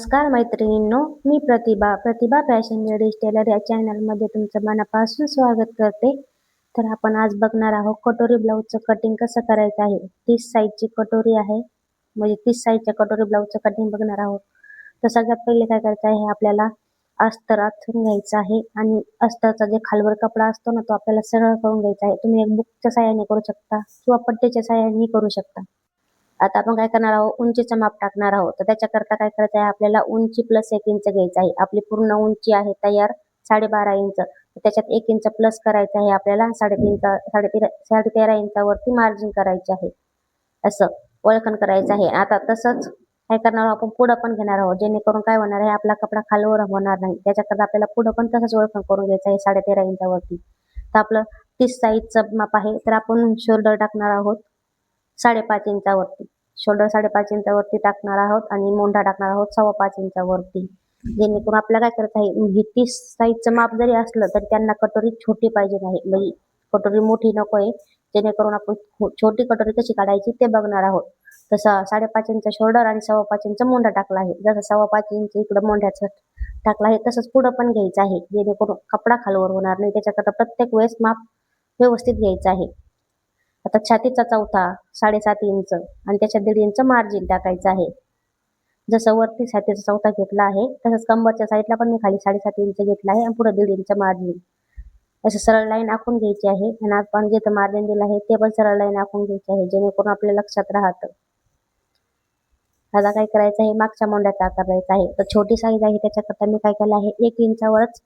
नमस्कार मैत्रिणींनो मी Pratibha. Pratibha fashion ladies tailor या चॅनलमध्ये तुमचं मनापासून स्वागत करते. तर आपण आज बघणार आहोत कटोरी ब्लाऊजचं कटिंग कसं करायचं आहे. तीस साईजची कटोरी आहे. म्हणजे तीस साईजच्या कटोरी ब्लाऊजचं कटिंग बघणार आहोत. तर सगळ्यात पहिले काय करायचं आहे आपल्याला अस्तर आथून घ्यायचं आहे. आणि अस्तरचा जे खालवर कपडा असतो ना तो आपल्याला सरळ करून घ्यायचा आहे. तुम्ही एक बुकच्या साह्याने करू शकता किंवा पट्ट्याच्या साह्यानेही करू शकता. आता आपण काय करणार आहोत? उंचीचं माप टाकणार आहोत. तर त्याच्याकरता काय करायचं आहे? आपल्याला उंची प्लस एक इंच घ्यायचं आहे. आपली पूर्ण उंची आहे तयार साडेबारा इंच त्याच्यात एक इंच प्लस करायचं आहे. आपल्याला साडेतीन साडेतेरा साडेतेरा इंचावरती मार्जिन करायचे आहे. असं वळखण करायचं आहे. आता तसंच काय करणार आहोत? आपण पुढं पण घेणार आहोत. जेणेकरून काय होणार आहे? आपला कपडा खालवर होणार नाही. त्याच्याकरता आपल्याला पुढं पण तसंच वळखण करून घ्यायचं आहे साडेतेरा इंचावरती तर आपलं तीस साईजचं माप आहे. तर आपण शोल्डर टाकणार आहोत. साडेपाच इंचावरती. शोल्डर साडेपाच इंचावरती टाकणार आहोत आणि मोंढा टाकणार आहोत सव्वा पाच इंचावरती. जेणेकरून आपल्याला काय करत आहे ही तीस साईजचं माप जरी असलं तरी त्यांना कटोरी छोटी पाहिजे नाही म्हणजे कटोरी मोठी नको आहे. जेणेकरून आपण छोटी कटोरी कशी काढायची ते बघणार आहोत. तसं साडेपाच इंच शोल्डर आणि सव्वा पाच इंच मोंढा टाकला आहे. जसं सव्वा पाच इंच इकडं मोंढ्याचं टाकला आहे तसंच पुढं पण घ्यायचं आहे. जेणेकरून कपडा खालवर होणार नाही. त्याच्याकरता प्रत्येक वेळेस माप व्यवस्थित घ्यायचं आहे. आता छातीचा चौथा साडेसात इंच आणि त्याच्या दीड इंच मार्जिन टाकायचं आहे. जसं वरती छातीचा चौथा घेतला आहे तसंच कंबरच्या साईडला पण मी खाली साडेसात इंच घेतला आहे आणि पुढे दीड इंच मार्जिन असं सरळ लाईन आखून घ्यायची आहे आणि आपण जिथं मार्जिन दिलं आहे ते पण सरळ लाईन आखून घ्यायची आहे जेणेकरून आपल्या लक्षात राहतं. आता काय करायचं आहे? मागच्या मोंड्याचा आकार द्यायचा आहे. तर छोटी साईज आहे त्याच्याकरता मी काय केलं आहे? एक इंचावरच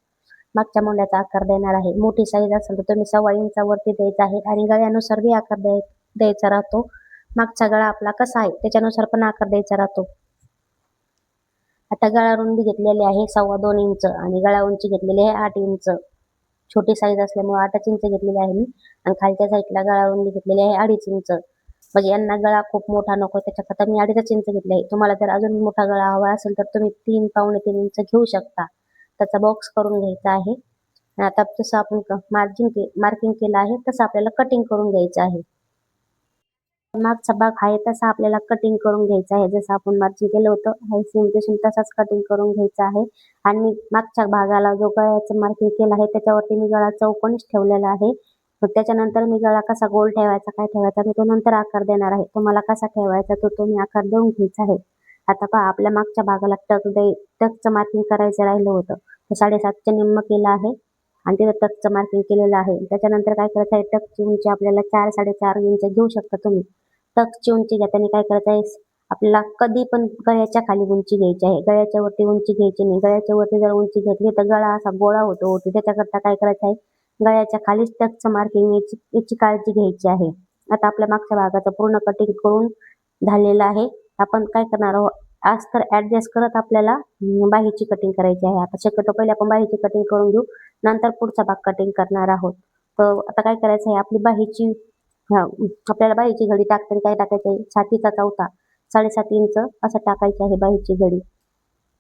मागच्या मोंड्याचा आकार देणार आहे. मोठी साईज असेल तर तुम्ही सव्वा इंचावरती द्यायचा आहे आणि गळ्यानुसार बी आकार द्याय द्यायचा राहतो. मागचा गळा आपला कसा आहे त्याच्यानुसार पण आकार द्यायचा राहतो. आता गळा रुंदी घेतलेली आहे सव्वा दोन इंच आणि गळा उंची घेतलेली आहे आठ इंच छोटी साईज असल्यामुळे आठच इंच घेतलेली आहे मी आणि खालच्या साईडला गळा रुंदी घेतलेली आहे अडीच इंच म्हणजे यांना गळा खूप मोठा नको त्याच्याकरता मी अडीचच इंच घेतले आहे. तुम्हाला जर अजून मोठा गळा हवा असेल तर तुम्ही तीन पावणे तीन इंच घेऊ शकता. त्याचा बॉक्स करून घ्यायचा आहे. आता जसं आपण मार्जिन के मार्किंग केलं आहे तसं आपल्याला कटिंग करून घ्यायचं आहे. मागचा भाग आहे तसा आपल्याला कटिंग करून घ्यायचा आहे. जसं आपण मार्जिन केलं होतं हाय सेम तसाच कटिंग करून घ्यायचा आहे. आणि मागच्या भागाला जो गळ्याचं मार्किंग केलं आहे त्याच्यावरती मी गळा चौकोनीच ठेवलेला आहे. मग त्याच्यानंतर मी गळा कसा गोल ठेवायचा काय ठेवायचा मी तो नंतर आकार देणार आहे. तुम्हाला कसा ठेवायचा तो तुम्ही आकार देऊन घ्यायचा आहे. आता पहा आपल्या मागच्या भागाला टक दे टकचं मार्किंग करायचं राहिलं होतं. तर साडेसातच्या निम्म केलं आहे आणि तिथं टकचं मार्किंग केलेलं आहे. त्याच्यानंतर काय करायचं आहे टकची उंची आपल्याला चार साडेचार इंच घेऊ शकता तुम्ही. टकची उंची घेताना काय करायचं आहे आपल्याला कधी पण गळ्याच्या खाली उंची घ्यायची आहे. गळ्याच्या वरती उंची घ्यायची नाही. गळ्याच्या वरती जर उंची घेतली तर गळा असा गोळा होतो होतो. त्याच्याकरता काय करायचं आहे गळ्याच्या खालीच टकचं मार्किंग याची याची काळजी घ्यायची आहे. आता आपल्या मागच्या भागाचं पूर्ण कटिंग करून झालेलं आहे. आपण काय करणार आहोत? आज तर ऍडजस्ट करत आपल्याला बाहीची कटिंग करायची आहे. आता शक्यतो पहिले आपण बाहीची कटिंग करून घेऊ. नंतर पुढचा भाग कटिंग करणार आहोत. तर आता काय करायचं आहे? आपली बाहीची आपल्याला बाहीची घडी टाकताना काय टाकायचं आहे? छातीचा चौथा. साडेसात इंच असं टाकायची आहे बाहीची घडी.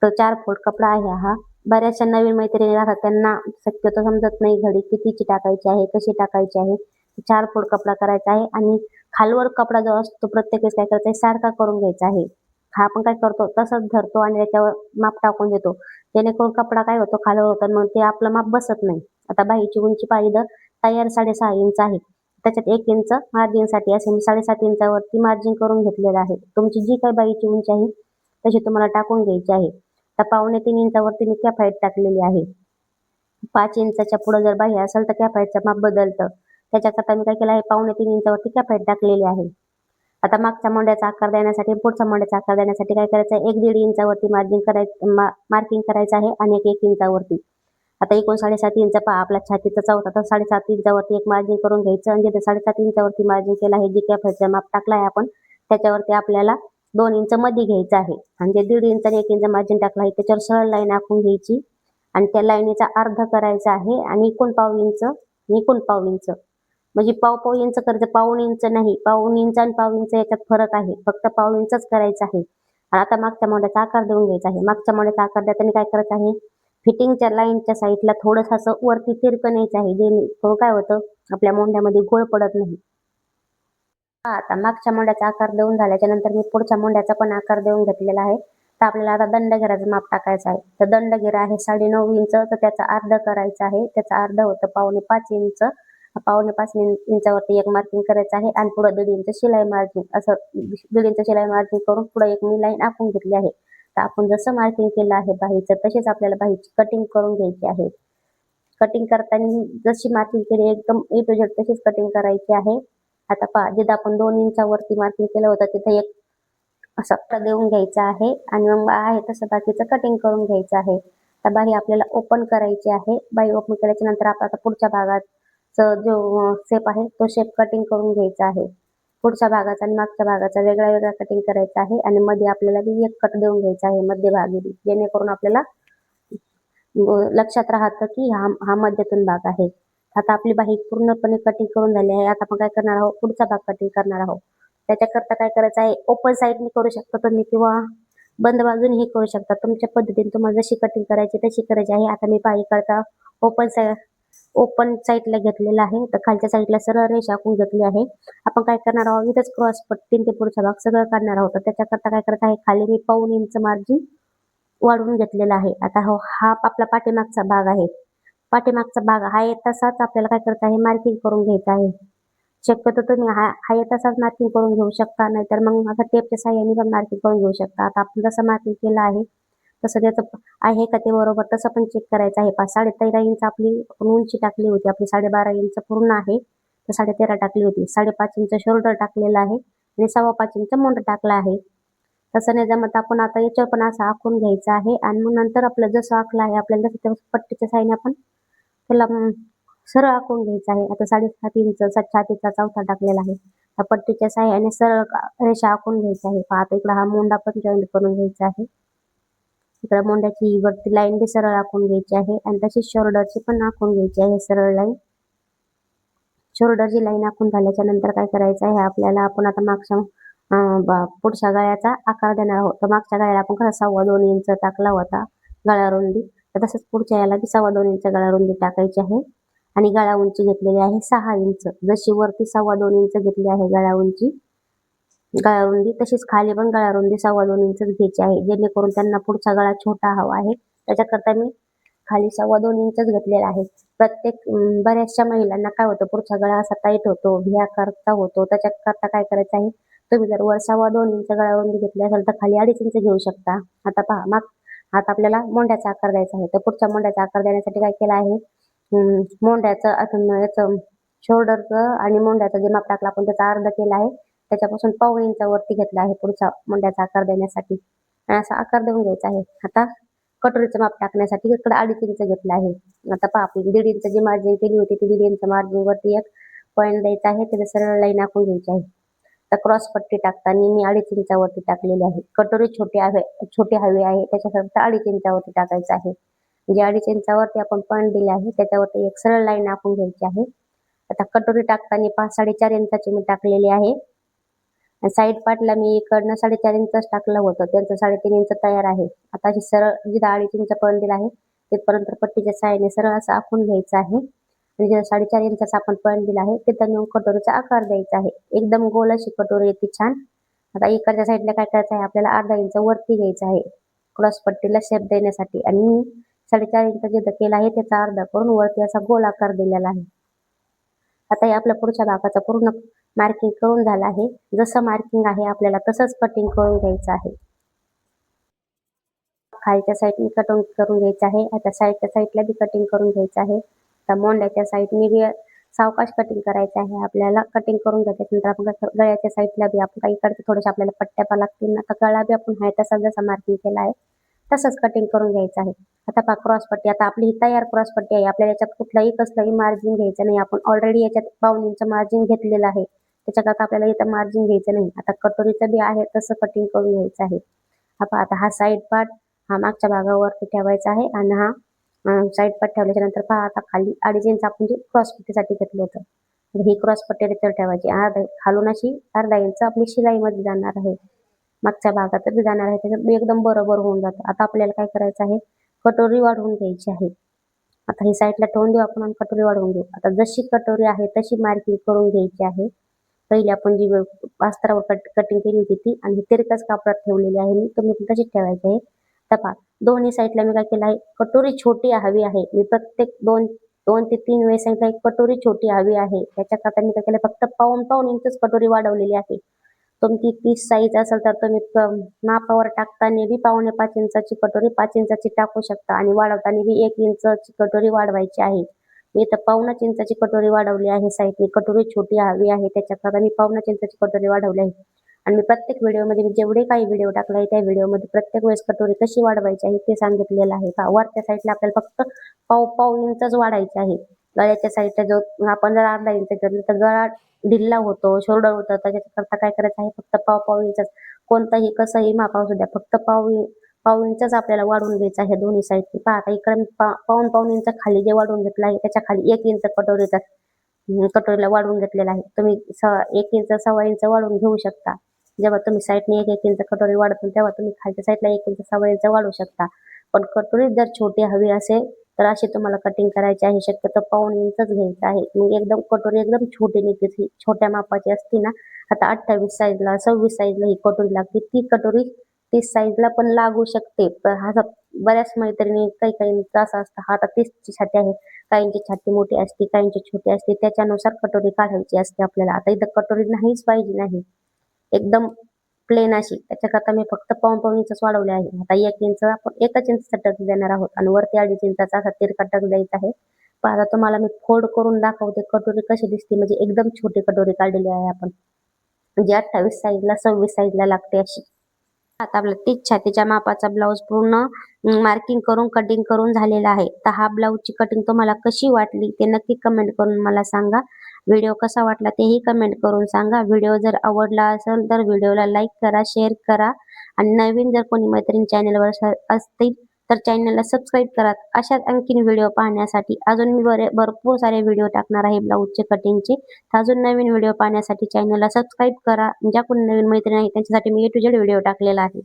तर चार फोट कपडा आहे हा. बऱ्याचशा नवीन मैत्रिणी राहतात. त्यांना शक्यतो समजत नाही घडी कितीची टाकायची आहे कशी टाकायची आहे. चार फोड कपडा करायचा आहे आणि खालवर कपडा जो असतो प्रत्येक वेळेस काय करायचा? सारखा करून घ्यायचा आहे. हा आपण काय करतो? तसंच धरतो आणि त्याच्यावर माप टाकून देतो. जेणेकरून कपडा काय होतो? खालवर होतो मग ते आपलं माप बसत नाही. आता बाईची उंची पाहिलं तयार साडेसहा इंच आहे. त्याच्यात एक इंच मार्जिनसाठी असे मी साडेसात इंचावरती मार्जिन करून घेतलेलं आहे. तुमची जी काही बाईची उंची आहे तशी तुम्हाला टाकून घ्यायची आहे. तर पावणे तीन इंचावरती मी कॅफाईट टाकलेली आहे. पाच इंचाच्या पुढे जर बाही असेल तर कॅफाईटचं माप बदलतं. त्याच्याकरता मी काय केलं आहे पावणे तीन इंचावरती कॅपेट टाकलेली आहे. आता मागच्या मोंड्याचा आकार देण्यासाठी पुढच्या मोंड्याचा आकार देण्यासाठी काय करायचं आहे? एक दीड इंचावरती मार्जिन करायचं मार्किंग करायचं आहे आणि एक एक इंचावरती. आता एकूण साडेसात इंच पहा आपला छातीचा चौथा तर साडेसात इंचावरती एक मार्जिन करून घ्यायचं आणि जिथे साडेसात इंचावरती मार्जिन केलं आहे जी कॅफेचा माप टाकला आहे आपण त्याच्यावरती आपल्याला दोन इंच मध्ये घ्यायचं आहे. आणि जे दीड इंच आणि एक इंच मार्जिन टाकलं आहे त्याच्यावर सरळ लाईन आखून घ्यायची आणि त्या लाईनीचा अर्ध करायचा आहे आणि एकूण पाव इंच एकूण पाव इंच. म्हणजे पाव पाव इंच करायचं पाऊण इंच नाही पाऊण इंच आणि पाव इंच याच्यात फरक आहे. फक्त पाव इंचच करायचं आहे. आणि आता मागच्या मोंड्याचा आकार देऊन घ्यायचा आहे. मागच्या मोंड्याचा आकार देताना काय करायचं आहे? फिटिंगच्या लाईनच्या साईडला थोडंसं असं वरती तिरकं न्यायचं आहे. जेणेकरून हो, काय होतं? आपल्या मोंड्यामध्ये गोळ पडत नाही. हा, आता मागच्या मोंड्याचा आकार देऊन झाल्याच्यानंतर मी पुढच्या मोंड्याचा पण आकार देऊन घेतलेला आहे. तर आपल्याला आता दंडघेराचं माप टाकायचं आहे. तर दंडघेरा आहे साडे नऊ इंच तर त्याचा अर्ध करायचा आहे. त्याचा अर्ध होतं पावणे पाच इंच. पावणे पाच इंचावरती एक मार्किंग करायचं आहे आणि पुढे दीड इंच शिलाई मार्जिन असं दीड इंच शिलाई मार्जिन करून पुढे एक मी लाईन आखून घेतली आहे. तर आपण जसं मार्किंग केलं आहे बाहीचं तसेच आपल्याला बाहीची कटिंग करून घ्यायची आहे. कटिंग करताना जशी मार्किंग केली एकदम ए टू झेड तशीच कटिंग करायची आहे. आता पहा जिथं आपण दोन इंचावरती मार्किंग केलं होतं तिथे एक असं देऊन घ्यायचं आहे आणि मग आहे तसं बाकीचं कटिंग करून घ्यायचं आहे. तर बाही आपल्याला ओपन करायची आहे. बाही ओपन केल्याच्यानंतर आपण आता पुढच्या भागात जो शेप आहे तो शेप कटिंग करून घ्यायचा आहे. पुढच्या भागाचा आणि मागच्या भागाचा वेगळा वेगळा कटिंग करायचा आहे आणि मध्ये आपल्याला बी एक कट देऊन घ्यायचा आहे मध्यभागी बी. जेणेकरून आपल्याला लक्षात राहतं की हा हा मध्यातून भाग आहे. आता आपली बाही पूर्णपणे कटिंग करून झाली आहे. आता आपण काय करणार आहोत? पुढचा भाग कटिंग करणार आहोत. त्याच्याकरता काय करायचं आहे? ओपन साईडने करू शकता तुम्ही किंवा बंद बाजूनेही करू शकता. तुमच्या पद्धतीने तुम्हाला जशी कटिंग करायची तशी करायची आहे. आता मी बाही करता ओपन साईड ओपन साईडला घेतलेला आहे. तर खालच्या साईडला सरळ रेषा आखून घेतली आहे. आपण काय करणार आहोत? इथंच क्रॉस पट्टी ते पुढचा भाग सगळं काढणार आहोत. तर त्याच्याकरता काय करत आहे? खाली मी पाऊन इंच मार्जिन वाढवून घेतलेला आहे. आता हो हा आपला पाठीमागचा भाग आहे. पाठीमागचा भाग हा येत तसाच आपल्याला काय करत आहे? मार्किंग करून घ्यायचं आहे. शक्यतो तुम्ही हा हा येत तसाच मार्किंग करून घेऊ शकता. नाहीतर मग आता टेपच्या साह्याने पण मार्किंग करून घेऊ शकता. आता आपण जसं मार्किंग केलं आहे तसं त्याचं आहे का ते बरोबर? तसं पण चेक करायचं आहे. पाच साडे तेरा इंच आपली उंची टाकली होती. आपली साडेबारा इंच पूर्ण आहे. तर साडे तेरा टाकली होती. साडेपाच इंच शोल्डर टाकलेला आहे आणि सव्वा पाच इंच मोंड टाकला आहे. तसं नाही जमत. आपण आता याच्यावर पण असं आखून घ्यायचं आहे. आणि मग नंतर आपलं जसं आखलं आहे आपल्याला जसं त्या पट्टीच्या साईने आपण त्याला सरळ आखून घ्यायचं आहे. आता साडेसात इंच छातीचा चौथा टाकलेला आहे. त्या पट्टीच्या साह्याने सरळ रेषा आखून घ्यायची आहे. पहा आता इकडं हा मोंडा पण जॉईंट करून घ्यायचा आहे. इकडे मोंड्याची वरती लाईन बी सरळ आखून घ्यायची आहे. आणि तशीच शोल्डरची पण आखून घ्यायची आहे सरळ लाईन शोल्डरची लाईन आखून झाल्याच्यानंतर काय करायचं आहे? आपल्याला आपण आता मागच्या बा- पुढच्या गळ्याचा आकार देणार आहोत. तर मागच्या गळ्याला आपण कसा सव्वा दोन इंच टाकला होता गळा रुंदी. तर तसंच पुढच्या याला बी सव्वा दोन इंच गळा रुंदी टाकायची आहे. आणि गळा उंची घेतलेली आहे सहा इंच जशी वरती सव्वा दोन इंच घेतली आहे गळा उंची गळा रुंदी तशीच खाली पण गळा रुंदी सव्वा दोन इंच घ्यायची आहे. जेणेकरून त्यांना पुढचा गळा छोटा हवा आहे. त्याच्याकरता मी खाली सव्वा दोन इंचच घेतलेला आहे. प्रत्येक बऱ्याचशा महिलांना काय होतं पुढचा गळा असा टाईट होतो भिया करता होतो. त्याच्याकरता काय करायचं आहे? तुम्ही जर वर सव्वा दोन इंच गळा रुंदी घेतली असेल तर खाली अडीच इंच घेऊ शकता. आता पहा माग आता आपल्याला मोंड्याचा आकार द्यायचा आहे. तर पुढच्या मोंड्याचा आकार देण्यासाठी काय केलं आहे? मोंड्याचं अजून याचं शोल्डरचं आणि मोंड्याचं जे माप टाकलं आपण त्याचा अर्ध केला आहे. त्याच्यापासून पाऊण इंचावरती घेतला आहे. पुढचा मुंड्याचा आकार देण्यासाठी. आणि असा आकार देऊन घ्यायचा आहे. आता कटोरीचं माप टाकण्यासाठी इकडे अडीच इंच घेतलं आहे. आता पहा आपली दीड इंच जी मार्जिन केली होती ती दीड इंच मार्जिन वरती एक पॉईंट द्यायचा आहे. त्याला सरळ लाईन आखून घ्यायची आहे. तर क्रॉस पट्टी टाकताना मी अडीच इंचावरती टाकलेली आहे. कटोरी छोटी हवे छोटी हवी आहे. त्याच्यासाठी अडीच इंचावरती टाकायचं आहे. जे अडीच इंचावरती आपण पॉईंट दिले आहे त्याच्यावरती एक सरळ लाईन आखून घ्यायची आहे. आता कटोरी टाकताना पाच साडेचार इंचाची मी टाकलेली आहे. साईड पार्टला मी इकडनं साडेचार इंचच टाकलं होतं. त्यांचं साडेतीन इंच तयार आहे. आता अशी सरळ जिथं अडीच इंच पॉईंट दिला आहे तिथपर्यंत पट्टीच्या साईडने सरळ असं आखून घ्यायचं आहे. आणि जिथं साडेचार इंचाचा आपण पॉईंट दिला आहे तिथं नेऊन कटोरीचा आकार द्यायचा आहे. एकदम गोल अशी कटोरी येते छान. आता इकडच्या साईडला काय करायचं आहे आपल्याला अर्धा इंच वरती घ्यायचं आहे. क्रॉस पट्टीला शेप देण्यासाठी. आणि साडेचार इंच जिथं केलं आहे त्याचा अर्धा करून वरती असा गोल आकार दिलेला आहे. आता हे आपल्या पुढच्या भागाचा पूर्ण मार्किंग करून झालं आहे. जसं मार्किंग आहे आपल्याला तसंच कटिंग करून घ्यायचं आहे. खालच्या साईडने कटिंग करून घ्यायचं आहे. आता साईडच्या साईडला बी कटिंग करून घ्यायचं आहे. आता मोंड्याच्या साईडने बी सावकाश कटिंग करायचं आहे. आपल्याला कटिंग करून घ्यायच्यानंतर आपण गळ्याच्या साईडला बी आपण काही इकडचे थोडेसे आपल्याला पट्ट्या पा लागतील. ना तर गळा बी आपण हाय तसा जसा मार्किंग केला आहे. तसंच कटिंग करून घ्यायचं आहे. आता पहा क्रॉस पट्टी आता आपली ही तयार क्रॉस पट्टी आहे. आपल्याला याच्यात कुठलाही कसलंही मार्जिन घ्यायचं नाही. आपण ऑलरेडी याच्यात पाऊन इंच मार्जिन घेतलेलं आहे. त्याच्याकरता आपल्याला इथं मार्जिन घ्यायचं नाही. आता कटोरीचं बी आहे तसं कटिंग करून घ्यायचं आहे. आपण पहा आता हा साईड पार्ट हा मागच्या भागावरती ठेवायचा आहे आणि हा साईड पार्ट ठेवल्याच्या नंतर पहा आता खाली अडीच इंच आपण जे क्रॉस पट्टीसाठी घेतलं होतं. ही क्रॉस पट्टी तर ठेवायची. अर्धा खालून अशी अर्धा इंच आपली शिलाईमध्ये जाणार आहे. मागच्या भागात जाणार आहे. त्याच्यात एकदम बरोबर होऊन जातं. आता आपल्याला काय करायचं आहे? कटोरी वाढवून घ्यायची आहे. आता ही साईडला ठेवून देऊ आपण कटोरी वाढवून घेऊ आता जशी कटोरी आहे तशी मार्किंग करून घ्यायची आहे. पहिली आपण जी अस्त्रावर कट कटिंग केली होती ती आणि तिरकस कापडात ठेवलेली आहे. मी तुम्ही पण तशीच ठेवायची आहे. तपा दोन्ही साईडला मी काय केलं आहे? कटोरी छोटी हवी आहे. मी प्रत्येक दोन दोन ते तीन वेळेस सांगितलं एक कटोरी छोटी हवी आहे. त्याच्याकरता मी काय केलं? फक्त पाऊन पाऊन इंचच कटोरी वाढवलेली आहे. तुमची तीस साईज असेल तर तुम्ही मापावर टाकताना बी पावणे पाच इंचाची कटोरी पाच इंचाची टाकू शकता आणि वाढवताना बी एक इंचची कटोरी वाढवायची आहे. मी इथं पावणाच इंचाची कटोरी वाढवली आहे. साईडने कटोरी छोटी हवी आहे. त्याच्याकरता मी पावणाच इंचाची कटोरी वाढवली आहे. आणि मी प्रत्येक व्हिडिओमध्ये मी जेवढे काही व्हिडिओ टाकला आहे त्या व्हिडिओमध्ये प्रत्येक वेळेस कटोरी कशी वाढवायची आहे ते सांगितलेलं आहे. का वरच्या साईडला आपल्याला फक्त पाव पाव इंचच वाढायचे आहे. गळ्याच्या साईडचा जो आपण जर आणला इंच तर गळा ढिल्ला होतो शोल्डर होतं. त्याच्याकरता काय करायचं आहे? फक्त पाव पाव इंचच कोणताही कसंही माप असू द्या फक्त पाव पाव इंचच आपल्याला वाढवून घ्यायचं आहे दोन्ही साईडची पहा आता इकडे मी पा पाऊन पाऊन इंच खाली जे वाढवून घेतलं आहे त्याच्याखाली एक इंच कटोरीचा कटोरीला वाढवून घेतलेला आहे. तुम्ही स एक इंच सव्वा इंच वाढवून घेऊ शकता. जेव्हा तुम्ही साईडने एक एक इंच कटोरी वाढतो तेव्हा तुम्ही खालच्या साईडला एक इंच सव्वा इंच वाढवू शकता. पण कटोरी जर छोटी हवी असेल तर अशी तुम्हाला कटिंग करायची आहे. शक्यतो पाऊन इंचच घ्यायचं आहे. मग एकदम कटोरी एकदम छोटी निघतेच छोट्या मापाची असते ना. आता अठ्ठावीस साईजला सव्वीस साईजला ही कटोरी लागते. ती कटोरी तीस साईजला पण लागू शकते. तर हा बऱ्याच मैत्रिणी काही काही असं असतं. हा आता तीसची छाती आहे. काहींची छाती मोठी असते काहींची छोटी असते. त्याच्यानुसार कटोरी काढायची असते आपल्याला. आता इथं कटोरी नाहीच पाहिजे नाही. एकदम प्लेन अशी. त्याच्याकरता मी फक्त पाऊन पाऊन इंच वाढवले आहे. आता एक इंच आपण एकच इंचचा टक देणार आहोत आणि वरती अडीच इंचाचा असा तिरका टक द्यायचा आहे. पण आता तुम्हाला मी फोड करून दाखवते. कटोरी कशी दिसते? म्हणजे एकदम छोटी कटोरी काढलेली आहे आपण. म्हणजे अठ्ठावीस साईजला सव्वीस साईजला लागते अशी. आता आपल्या तीच छातीच्या मापाचा ब्लाऊज पूर्ण मार्किंग करून कटिंग करून झालेला आहे. तर हा ब्लाऊजची कटिंग तुम्हाला कशी वाटली ते नक्की कमेंट करून मला सांगा. व्हिडिओ कसा वाटला तेही कमेंट करून सांगा. व्हिडिओ जर आवडला असेल तर व्हिडिओला लाईक करा शेअर करा. आणि नवीन जर कोणी मैत्रीण चॅनलवर असतील तर चॅनलला सबस्क्राईब करा. अशाच आणखीन व्हिडिओ पाहण्यासाठी अजून मी बरे भरपूर सारे व्हिडिओ टाकणार आहे ब्लाऊजचे कटिंगचे तर अजून नवीन व्हिडिओ पाहण्यासाठी चॅनलला सबस्क्राईब करा. ज्या कोणी नवीन मैत्रीण आहे त्यांच्यासाठी मी ए टू जेड व्हिडिओ टाकलेला आहे.